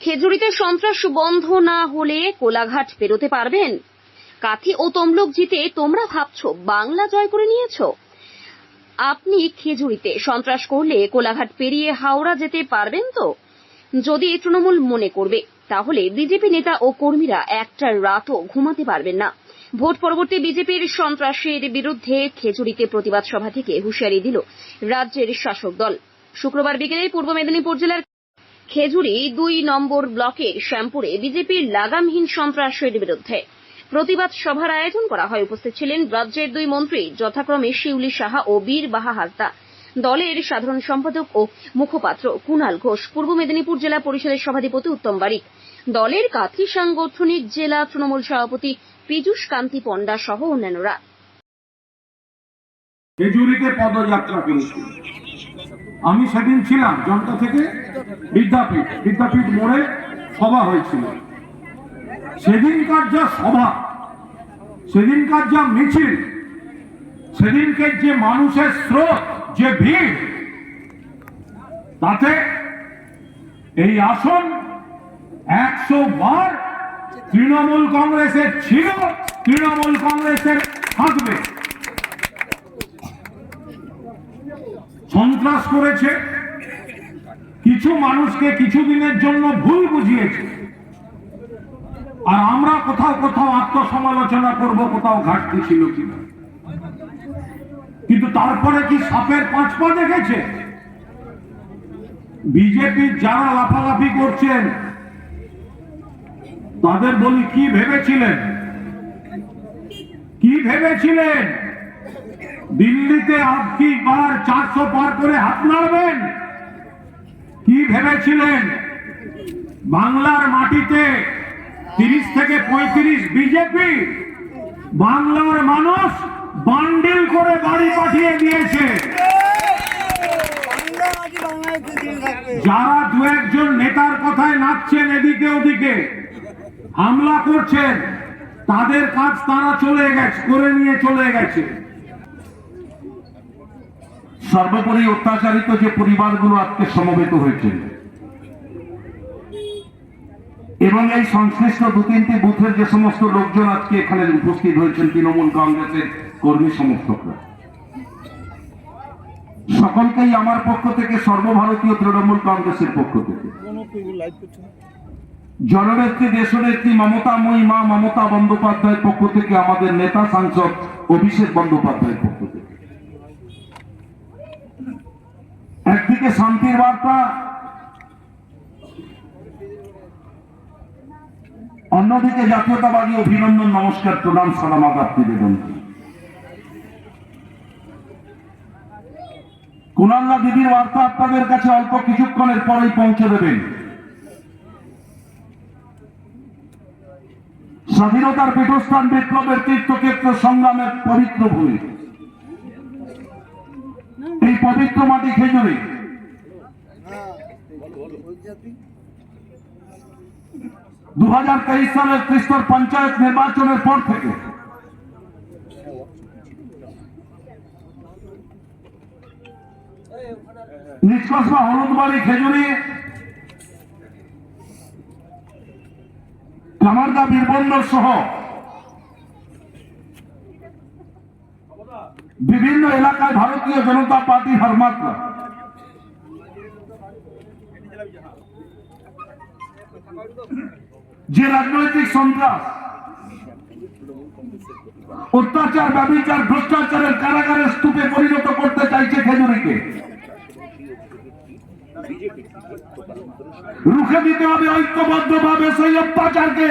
খেজুরিতে সন্ত্রাস বন্ধ না হলে কোলাঘাট পেরোতে পারবেন? কাথি ও তমলুক জিতে তোমরা ভাবছ, বাংলা জয় করে নিয়েছো? আপনি খেজুরিতে সন্ত্রাস করলে কোলাঘাট পেরিয়ে হাওড়া যেতে পারবেন তো? যদি তৃণমূল মনে করবে, তাহলে বিজেপি নেতা ও কর্মীরা একটা রাতও ঘুমাতে পারবেন না। ভোট পরবর্তী বিজেপির সন্ত্রাসের বিরুদ্ধে খেজুরিতে প্রতিবাদ সভা থেকে হুঁশিয়ারি দিল রাজ্যের শাসক দল। শুক্রবার বিকেলে পূর্ব মেদিনীপুর জেলার খেজুরি দুই নম্বর ব্লকের শ্যামপুরে বিজেপির লাগামহীন সন্ত্রাসের বিরুদ্ধে প্রতিবাদ সভার আয়োজন করা হয়। উপস্থিত ছিলেন রাজ্যের দুই মন্ত্রী যথাক্রমে শিউলি সাহা ও বীর বাহা হাসদা দলের সাধারণ সম্পাদক ও মুখপাত্র কুণাল ঘোষ, পূর্ব মেদিনীপুর জেলা পরিষদের সভাধিপতি উত্তম বারিক। দলের কাথি সাংগঠনিক জেলা তৃণমূল সভাপতি পীযূষ কান্তি পণ্ডা সহ অন্যান্যরা। পদযাত্রা আমি সেদিন ছিলাম জনতা থেকে বিদ্যাপীঠ। বিদ্যাপীঠ মোড়ে সভা হয়েছিল। সেদিনকার যা সভা, সেদিনকার যা মিছিল সেদিনকে যে মানুষের স্রোত, যে ভিড়, তাতে এই আসন একশো বার তৃণমূল কংগ্রেসের ছিল, তৃণমূল কংগ্রেসের থাকবে। সন্ত্রাস করেছে, কিছু মানুষকে কিছু দিনের জন্য ভুল বুঝিয়েছে। আর আমরা কোথাও কোথাও আত্মসমালোচনা করব, কোথাও ঘাটতি ছিল কিনা। কিন্তু তারপরে কি সাপের পাঁচ পা দেখেছে? বিজেপির যারা লাফালাফি করছেন, তাদের বলি কি ভেবেছিলেন? কি ভেবেছিলেন? দিল্লিতে আপনি বার চারশো পার করে হাত নাড়বেন? কি ভেবেছিলেন? বাংলার মাটিতে তিরিশ থেকে পঁয়ত্রিশ বিজেপি, বাংলার মানুষ বান্ডিল করে বাড়ি পাঠিয়ে দিয়েছে। যারা দু একজন নেতার কথায় নাচছেন এদিকে ওদিকে, হামলা করছেন, তাদের কাজ তারা চলে গেছে, করে নিয়ে চলে গেছে। সর্বোপরি অত্যাচারিত যে পরিবারগুলো আজকে সমবেত হয়েছে। এবং এই সংশ্লিষ্ট দু তিনটি বুথের যে সমস্ত লোকজন আজকে এখানে উপস্থিত হয়েছেন, তৃণমূল কংগ্রেসের কর্মী সমর্থকরা। সকলকেই আমার পক্ষ থেকে, সর্বভারতীয় তৃণমূল কংগ্রেসের পক্ষ থেকে। জননেত্রী, দেশনেত্রী মমতাময়ী মা মমতা বন্দ্যোপাধ্যায়ের পক্ষ থেকে আমাদের নেতা সাংসদ অভিষেক বন্দ্যোপাধ্যায়ের পক্ষ থেকে শান্তির বার্তা। অন্যদিকে জাতীয়তাবাদী অভিনন্দন, নমস্কার, প্রণাম, সালাম, আদাব, নিবেদন। করি। কুণাল্লা দিদির বার্তা আপনাদের কাছে অল্প কিছুক্ষণের পরেই পৌঁছে দেবেন। স্বাধীনতার পীঠস্থান বিপ্লবের তীর্থক্ষেত্র সংগ্রামের পবিত্র ভূমি। এই পবিত্র মাটি খেজুরি। দু হাজার তেইশ সালের ত্রিস্তর পঞ্চায়েত নির্বাচনের পর থেকে নিষ্কর্ষা হলুদবাড়ি খেজুরি, কামারদা বীরবন্দর সহ বিভিন্ন এলাকায় ভারতীয় জনতা পার্টি হারমাত্রা। যে রাজনৈতিক সন্ত্রাস, অত্যাচার, ব্যবচার, ভ্রষ্টাচারের কারাগারের স্তূপে পরিণত করতে চাইছে খেজুরিকে। রুখে দিতে হবে ঐক্যবদ্ধভাবে সেই অত্যাচারকে।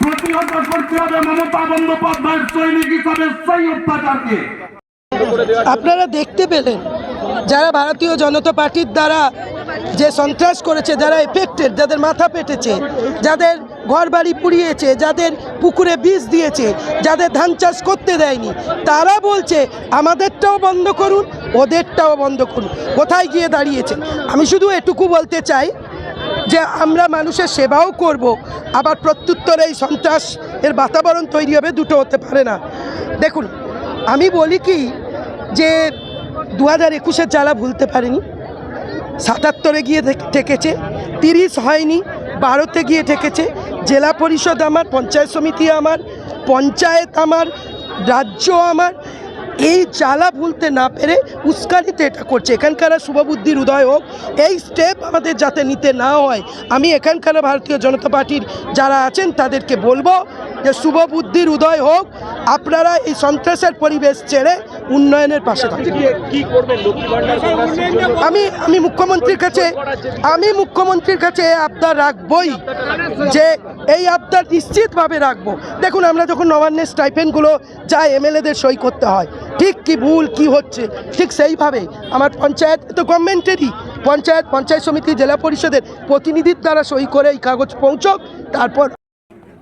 প্রতিহত করতে হবে মমতা বন্দ্যোপাধ্যায়ের সৈনিক হিসাবে সেই অত্যাচারকে। আপনারা দেখতে পেলেন, যারা ভারতীয় জনতা পার্টির দ্বারা যে সন্ত্রাস করেছে, যারা এফেক্টেড যাদের মাথা পেটেছে, যাদের ঘর বাড়ি পুড়িয়েছে, যাদের পুকুরে বীজ দিয়েছে, যাদের ধান চাষ করতে দেয়নি, তারা বলছে, আমাদেরটাও বন্ধ করুন, ওদেরটাও বন্ধ করুন। কোথায় গিয়ে দাঁড়িয়েছে? আমি শুধু এটুকু বলতে চাই যে, আমরা মানুষের সেবাও করব, আবার প্রত্যুত্তরে এই সন্ত্রাস এর বাতাবরণ তৈরি হবে, দুটো হতে পারে না। দেখুন, আমি বলি কি যে দু হাজার একুশের জ্বালা ভুলতে পারিনি। সাতাত্তরে গিয়ে ঠেকেছে, তিরিশ হয়নি, বারোতে গিয়ে ঠেকেছে। জেলা পরিষদ আমার, পঞ্চায়েত সমিতি আমার, পঞ্চায়েত আমার, রাজ্য আমার। এই জ্বালা ভুলতে না পেরে উস্কানিতে এটা করছে। এখানকার শুভবুদ্ধির উদয় হোক, এই স্টেপ আমাদের যাতে নিতে না হয়। আমি এখানকার ভারতীয় জনতা পার্টির যারা আছেন, তাদেরকে বলব যে শুভবুদ্ধির উদয় হোক, আপনারা এই সন্ত্রাসের পরিবেশ ছেড়ে উন্নয়নের পাশে আমি আমি মুখ্যমন্ত্রীর কাছে আমি মুখ্যমন্ত্রীর কাছে আবদার রাখবই যে এই আবদার নিশ্চিতভাবে রাখব। দেখুন আমরা যখন নবান্নের স্টাইপেন্ডগুলো যা এমএলএদের সই করতে হয় ঠিক কি ভুল কি হচ্ছে ঠিক সেইভাবে আমার পঞ্চায়েত তো গভর্নমেন্টেরই পঞ্চায়েত পঞ্চায়েত সমিতি জেলা পরিষদের প্রতিনিধির দ্বারা সই করে এই কাগজ পৌঁছক তারপর